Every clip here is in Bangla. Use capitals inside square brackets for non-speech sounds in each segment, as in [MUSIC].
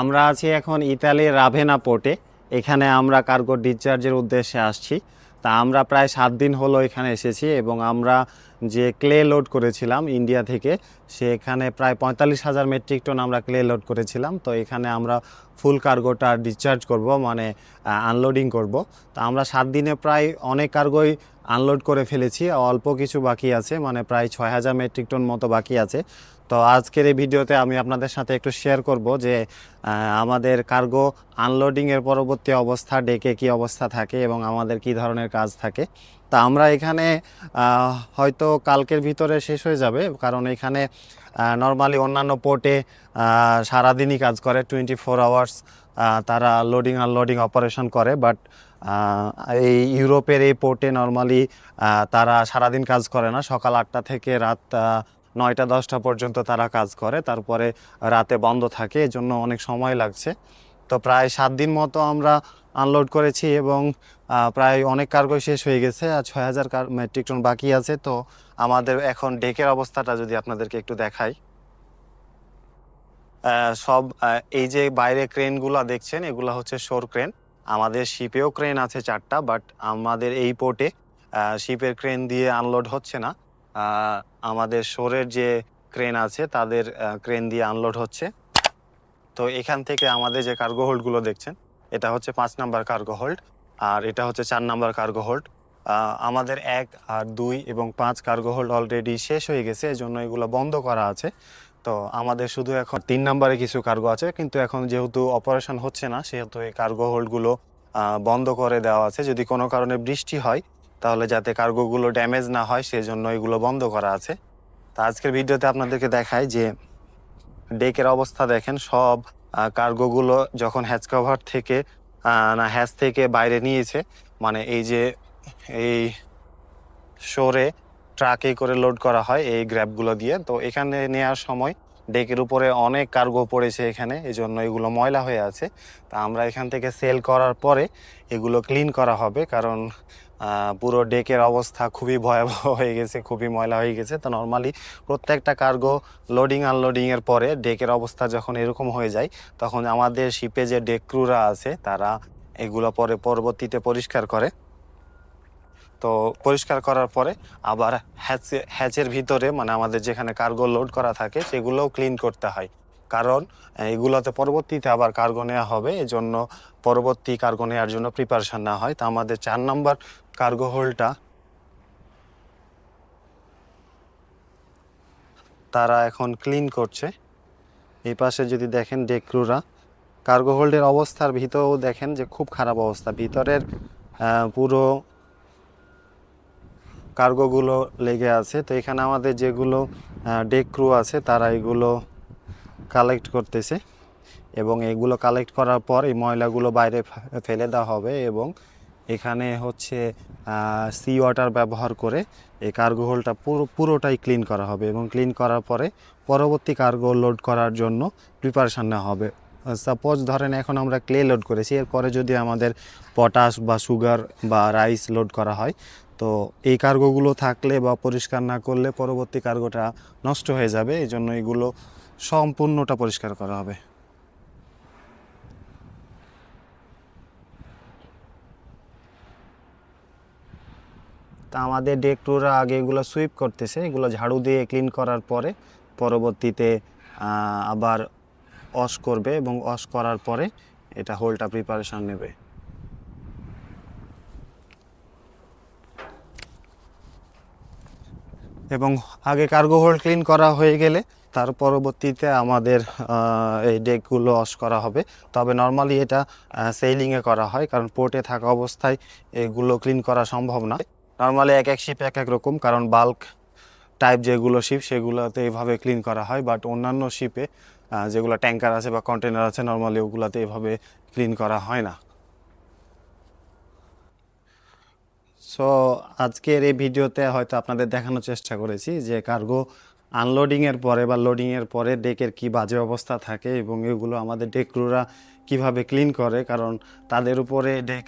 আমরা আছি এখন ইতালির রাভেনা পোর্টে। এখানে আমরা কার্গো ডিসচার্জের উদ্দেশ্যে আসছি। তা আমরা প্রায় সাত দিন হলো এখানে এসেছি এবং আমরা যে ক্লে লোড করেছিলাম ইন্ডিয়া থেকে, সেখানে প্রায় পঁয়তাল্লিশ হাজার মেট্রিক টন আমরা ক্লে লোড করেছিলাম। তো এখানে আমরা ফুল কার্গোটা ডিসচার্জ করব মানে আনলোডিং করব। তো আমরা সাত দিনে প্রায় অনেক কার্গোই আনলোড করে ফেলেছি। অল্প কিছু বাকি আছে মানে প্রায় ছয় হাজার মেট্রিক টন মতো বাকি আছে। তো আজকের এই ভিডিওতে আমি আপনাদের সাথে একটু শেয়ার করব যে আমাদের কার্গো আনলোডিংয়ের পরবর্তী অবস্থা, ডেকে কি অবস্থা থাকে এবং আমাদের কি ধরনের কাজ থাকে। তা আমরা এখানে হয়তো কালকের ভিতরে শেষ হয়ে যাবে, কারণ এখানে নর্মালি অন্যান্য পোর্টে সারাদিনই কাজ করে টোয়েন্টি ফোর আওয়ার্স তারা লোডিং আনলোডিং অপারেশন করে বাট এই ইউরোপের এই পোর্টে নর্মালি তারা সারাদিন কাজ করে না। সকাল আটটা থেকে রাত নয়টা, দশটা পর্যন্ত তারা কাজ করে, তারপরে রাতে বন্ধ থাকে, এজন্য অনেক সময় লাগছে। তো প্রায় সাত দিন মতো আমরা আনলোড করেছি এবং প্রায় অনেক কার্গো শেষ হয়ে গেছে, আর ছয় হাজার মেট্রিক টন বাকি আছে। তো আমাদের এখন ডেকের অবস্থাটা যদি আপনাদেরকে একটু দেখাই। সব এই যে বাইরে ক্রেনগুলো দেখছেন, এগুলো হচ্ছে শোর ক্রেন আমাদের শিপেও ক্রেন আছে চারটা বাট আমাদের এই পোর্টে শিপের ক্রেন দিয়ে আনলোড হচ্ছে না। আমাদের শোরের যে ক্রেন আছে, তাদের ক্রেন দিয়ে আনলোড হচ্ছে। তো এখান থেকে আমাদের যে কার্গো হোল্ডগুলো দেখছেন, এটা হচ্ছে পাঁচ নাম্বার কার্গো হোল্ড আর এটা হচ্ছে চার নাম্বার কার্গো হোল্ড আমাদের এক আর দুই এবং পাঁচ কার্গো হোল্ড অলরেডি শেষ হয়ে গেছে এই জন্য এগুলো বন্ধ করা আছে। তো আমাদের শুধু এখন তিন নাম্বারে কিছু কার্গো আছে, কিন্তু এখন যেহেতু অপারেশন হচ্ছে না, সেহেতু এই কার্গো হোল্ডগুলো বন্ধ করে দেওয়া আছে। যদি কোনো কারণে বৃষ্টি হয় তাহলে যাতে কার্গোগুলো ড্যামেজ না হয়, সেজন্য এগুলো বন্ধ করা আছে। তো আজকের ভিডিওতে আপনাদেরকে দেখাই যে ডেকের অবস্থা দেখেন, সব কার্গোগুলো যখন হ্যাচ কভার থেকে না হ্যাচ থেকে বাইরে নিয়েছে মানে এই যে, এই শোরে ট্রাকে করে লোড করা হয় এই গ্র্যাবগুলো দিয়ে। তো এখানে নেওয়ার সময় ডেকের উপরে অনেক কার্গো পড়েছে এখানে এই জন্য এগুলো ময়লা হয়ে আছে। তা আমরা এখান থেকে সেল করার পরে এগুলো ক্লিন করা হবে, কারণ পুরো ডেকের অবস্থা খুবই ভয়াবহ [LAUGHS] হয়ে গেছে, খুবই ময়লা হয়ে গেছে। তো নর্মালি প্রত্যেকটা কার্গো লোডিং আনলোডিং এর পরে ডেকের অবস্থা যখন এরকম হয়ে যায়, তখন আমাদের শিপে যে ডেক ক্রুরা আছে, তারা এগুলো পরে পরবর্তীতে পরিষ্কার করে। তো পরিষ্কার করার পরে আবার হ্যাচ হ্যাচের ভিতরে মানে আমাদের যেখানে কার্গো লোড করা থাকে, সেগুলোও ক্লিন করতে হয়। কারণ এগুলোতে পরবর্তীতে আবার কার্গো নেওয়া হবে। এজন্য পরবর্তী কার্গো নেওয়ার জন্য প্রিপারেশান নেওয়া হয়। তা আমাদের চার নম্বর কার্গো হোলটা তারা এখন ক্লিন করছে। এই পাশে যদি দেখেন ডেক্রুরা কার্গো হোল্ডের অবস্থার ভিতরেও দেখেন যে খুব খারাপ অবস্থা। ভিতরের পুরো কার্গোগুলো লেগে আছে। তো এখানে আমাদের যেগুলো ডেক ক্রু আছে, তারা এগুলো কালেক্ট করতেছে এবং এগুলো কালেক্ট করার পর এই ময়লাগুলো বাইরে ফেলে দেওয়া হবে এবং এখানে হচ্ছে সি ওয়াটার ব্যবহার করে এই কার্গো হোলটা পুরো, পুরোটাই ক্লিন করা হবে এবং ক্লিন করার পরে পরবর্তী কার্গো লোড করার জন্য প্রিপারেশান নেওয়া হবে। সাপোজ ধরেন এখন আমরা ক্লে লোড করেছি, এরপরে যদি আমাদের পটাশ বা সুগার বা রাইস লোড করা হয়, তো এই কার্গোগুলো থাকলে বা পরিষ্কার না করলে পরবর্তী কার্গোটা নষ্ট হয়ে যাবে এই জন্য এগুলো সম্পূর্ণটা পরিষ্কার করা হবে। তা আমাদের ডেক ডেকটুরা আগে এগুলো সুইপ করতেছে, এগুলো ঝাড়ু দিয়ে ক্লিন করার পরে পরবর্তীতে আবার ওয়াশ করবে এবং ওয়াশ করার পরে এটা হোলটা প্রিপারেশন নেবে। এবং আগে কার্গো হোল্ড ক্লিন করা হয়ে গেলে তার পরবর্তীতে আমাদের এই ডেকগুলো ওয়াশ করা হবে। তবে নর্মালি এটা সেলিংয়ে করা হয়, কারণ পোর্টে থাকা অবস্থায় এগুলো ক্লিন করা সম্ভব না। নর্মালি এক এক শিপ এক এক রকম, কারণ বাল্ক টাইপ যেগুলো শিপ সেগুলোতে এভাবে ক্লিন করা হয় বাট অন্যান্য শিপে যেগুলো ট্যাঙ্কার আছে বা কন্টেনার আছে নর্মালি ওগুলোতে এভাবে ক্লিন করা হয় না। সো আজকের এই ভিডিওতে হয়তো আপনাদের দেখানোর চেষ্টা করেছি যে কার্গো আনলোডিংয়ের পরে বা লোডিংয়ের পরে ডেকের কি বাজে অবস্থা থাকে এবং এগুলো আমাদের ডেক ক্রুরা কীভাবে ক্লিন করে। কারণ তাদের উপরে ডেক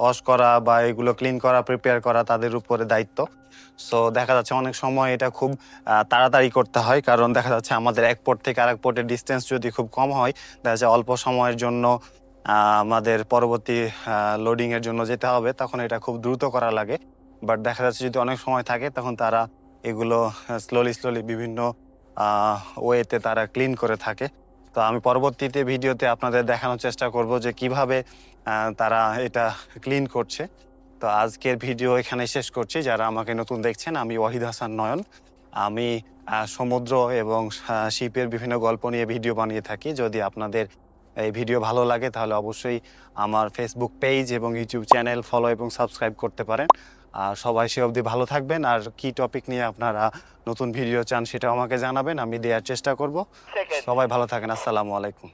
ওয়াশ করা বা এগুলো ক্লিন করা প্রিপেয়ার করা তাদের উপরে দায়িত্ব। সো দেখা যাচ্ছে অনেক সময় এটা খুব তাড়াতাড়ি করতে হয়। কারণ দেখা যাচ্ছে আমাদের এক পোর্ট থেকে আরেক পোর্টের ডিস্টেন্স যদি খুব কম হয়, দেখা যাচ্ছে অল্প সময়ের জন্য আমাদের পরবর্তী লোডিংয়ের জন্য যেতে হবে, তখন এটা খুব দ্রুত করা লাগে। বাট দেখা যাচ্ছে যদি অনেক সময় থাকে, তখন তারা এগুলো স্লোলি স্লোলি বিভিন্ন ওয়েতে তারা ক্লিন করে থাকে। তো আমি পরবর্তীতে ভিডিওতে আপনাদের দেখানোর চেষ্টা করব যে কীভাবে তারা এটা ক্লিন করছে। তো আজকের ভিডিও এখানে শেষ করছি। যারা আমাকে নতুন দেখছেন, আমি ওয়াহিদ হাসান নয়ন। আমি সমুদ্র এবং শিপের বিভিন্ন গল্প নিয়ে ভিডিও বানিয়ে থাকি। যদি আপনাদের এই ভিডিও ভালো লাগে তাহলে অবশ্যই আমার ফেসবুক পেজ এবং ইউটিউব চ্যানেল ফলো এবং সাবস্ক্রাইব করতে পারেন। আর সবাই সে অবধি ভালো থাকবেন আর কি টপিক নিয়ে আপনারা নতুন ভিডিও চান সেটা আমাকে জানাবেন আমি দেওয়ার চেষ্টা করব। সবাই ভালো থাকেন আসসালামু আলাইকুম।